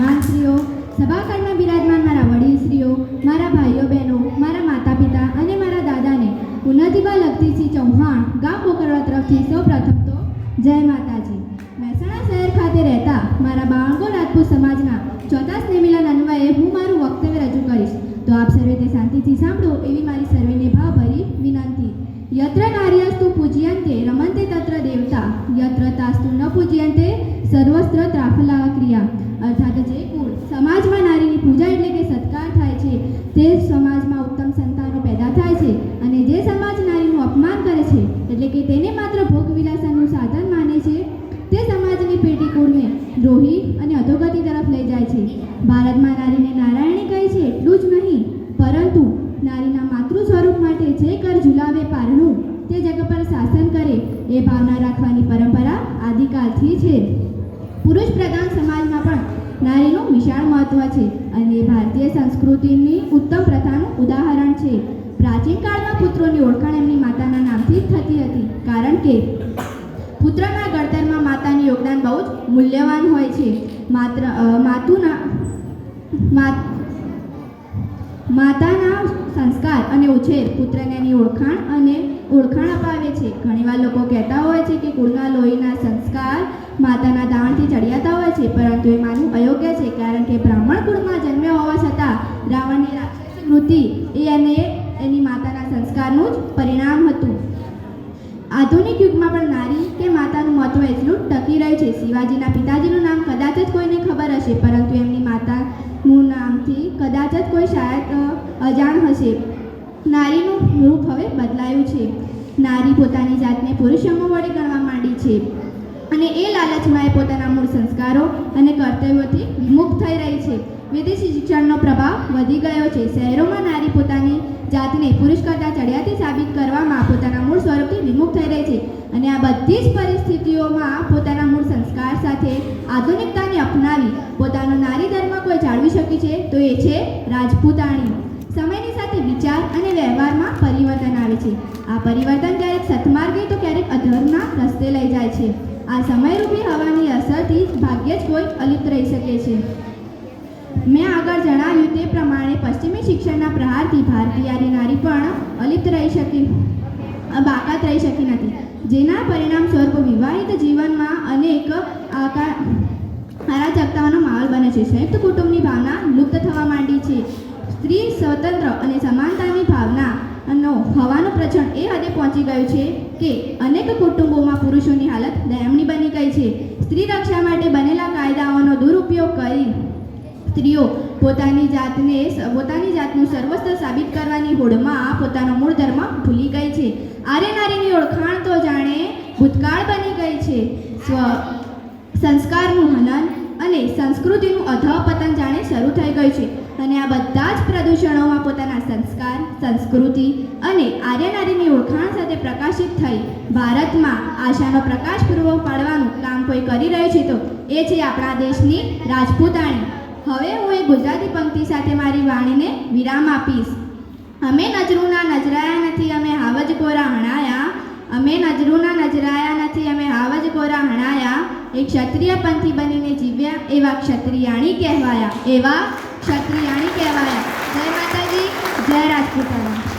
મહેમાનશ્રીઓ સભાખંડમાં બિરાજમાન મારા વડીલશ્રીઓ, મારા ભાઈઓ બહેનો, મારા માતા પિતા અને મારા દાદાને ઉન્નતિબા લગતીસિંહ ચૌહાણ ગામ પોકરવા તરફથી સૌ પ્રથમ તો જય માતાજી. મહેસાણા શહેર ખાતે રહેતા મારા બાળકો રાજપૂત સમાજના ચોથા સ્નેમિલન અન્વયે હું મારું વક્તવ્ય રજૂ કરીશ. તો આપ સર્વે તે શાંતિથી સાંભળો એવી મારી સર્વેને ભાવભરી વિનંતી. યત્ર નાર્યસ્તુ પૂજ્યંતે રમંતે તત્ર દેવતા, યત્ર તાસ્તુ ન પૂજ્યંતે સર્વસ્ત્ર ત્રાફલા ક્રિયા અર્થાત જે કુળ સમાજમાં નારીની પૂજા એટલે કે સત્કાર થાય છે તે સમાજમાં ઉત્તમ સંતાનો પેદા થાય છે અને જે સમાજ નારીનું અપમાન કરે છે એટલે કે તેને માત્ર ભોગ વિલાસાનું સાધન માને છે તે સમાજની પેઢી કુળને દ્રોહી અને અધોગતિ તરફ લઈ જાય છે. ભારતમાં નારીને નારાયણી કહે છે એટલું જ નહીં, પરંતુ નારીના માતૃ સ્વરૂપ માટે જે કર ઝુલાવે પારણું, તે જગ પર શાસન કરે, એ ભાવના રાખવાની પરંપરા આદિકાળથી છે. પુરુષ પ્રધાન સમાજમાં પણ નારીનું વિશાળ મહત્વ છે અને એ ભારતીય સંસ્કૃતિની ઉત્તમ પ્રથાનું ઉદાહરણ છે. પ્રાચીન કાળમાં પુત્રોની ઓળખાણ એમની માતાના નામથી જ મૂલ્યવાન હોય છે. માત્ર માતુના માતાના સંસ્કાર અને ઉછેર પુત્રને એની ઓળખાણ અને ઓળખાણ અપાવે છે. ઘણીવાર લોકો કહેતા હોય છે કે કુળના લોહીના સંસ્કાર માતાના દાણથી ચડિયાતા હોય છે, પરંતુ એ માનવું અયોગ્ય છે, કારણ કે બ્રાહ્મણ કુળમાં જન્મ્યો હોવા છતાં રાવણની રાક્ષસી એ એને, એની માતાના સંસ્કારનું જ પરિણામ હતું. આધુનિક યુગમાં પણ નારી કે માતાનું મહત્વ એટલું છે. શિવાજીના પિતાજીનું નામ કદાચ જ કોઈને ખબર હશે, પરંતુ એમની માતાનું નામથી કદાચ જ કોઈ શાયદ અજાણ હશે. નારીનું રૂપ હવે બદલાયું છે. નારી પોતાની જાતને પુરુષોમાં વડે ગણવા માંડી છે. અને એ લાલચમાં એ પોતાના મૂળ સંસ્કારો અને કર્તવ્યોથી વિમુખ થઈ રહી છે. વિદેશી શિક્ષણનો પ્રભાવ વધી ગયો છે. શહેરોમાં જાતને પુરુષ કરતાં ચડિયાતી સાબિત કરવામાં પોતાના મૂળ સ્વરૂપથી વિમુખ થઈ રહી છે. અને આ બધી જ પરિસ્થિતિઓમાં પોતાના મૂળ સંસ્કાર સાથે આધુનિકતાને અપનાવી પોતાનો નારી ધર્મ કોઈ જાળવી શકી છે, તો એ છે રાજપૂતાણી. સમયની સાથે વિચાર અને વ્યવહારમાં પરિવર્તન આવે છે. આ પરિવર્તન ક્યારેક સત્માર્ગે, તો ક્યારેક અધર્મના રસ્તે લઈ જાય છે. આ સમયરૂપી હવાની અસરથી ભાગ્યે જ કોઈ અલિપ્ત રહી શકે છે. મેં આગળ જણાવ્યું પશ્ચિમી પ્રહારથી ભારતીયારી નારી પણ અલિપ્ત રહી શકી. બાકાત રહી શકી નથી. જેના પરિણામ સ્વરૂપ વિવાહિત જીવનમાં અનેક અરાજકતાઓનો માહોલ બને છે. સંયુક્ત કુટુંબની ભાવના લુપ્ત થવા માંડી છે. સ્ત્રી સ્વતંત્ર અને સમાનતાની ભાવના નો હવાનું પ્રચંડ એ હદે પહોંચી ગયું છે કે અનેક કુટુંબોમાં પુરુષોની હાલત દયમણી બની ગઈ છે. સ્ત્રી રક્ષા માટે બનેલા કાયદાઓનો દુરુપયોગ કરી સ્ત્રીઓ પોતાની જાતને પોતાની જાતનું સર્વસ્વ સાબિત કરવાની હોડમાં પોતાનો મૂળ ધર્મ ભૂલી ગઈ છે. આર્ય નારીની ઓળખાણ તો જાણે ભૂતકાળ બની ગઈ છે. સ્વ, સંસ્કારનું હનન અને સંસ્કૃતિનું અધપતન જાણે શરૂ થઈ ગયું છે. અને આ બધા જ પ્રદૂષણોમાં પોતાના સંસ્કાર, સંસ્કૃતિ અને આર્ય નારીની ઓળખાણ સાથે પ્રકાશિત થઈ ભારતમાં આશાનો પ્રકાશ પૂરો પાડવાનું કામ કોઈ કરી રહ્યું છે તો એ છે આપણા દેશની રાજપૂતાણી. હવે હું એ ગુજરાતી પંક્તિ સાથે મારી વાણીને વિરામ આપીશ. અમે નજરૂના નજરાયા નથી, અમે હાવજ કોરા હણાયા. અમે નજરૂના નજરાયા નથી, અમે હાવજ કોરા હણાયા. એક ક્ષત્રિય પંથી બનીને જીવ્યા એવા ક્ષત્રિયાણી કહેવાયા. એવા ક્ષત્રિયાણી કહેવાયા. જય માતાજી, જય રાજપૂતાણી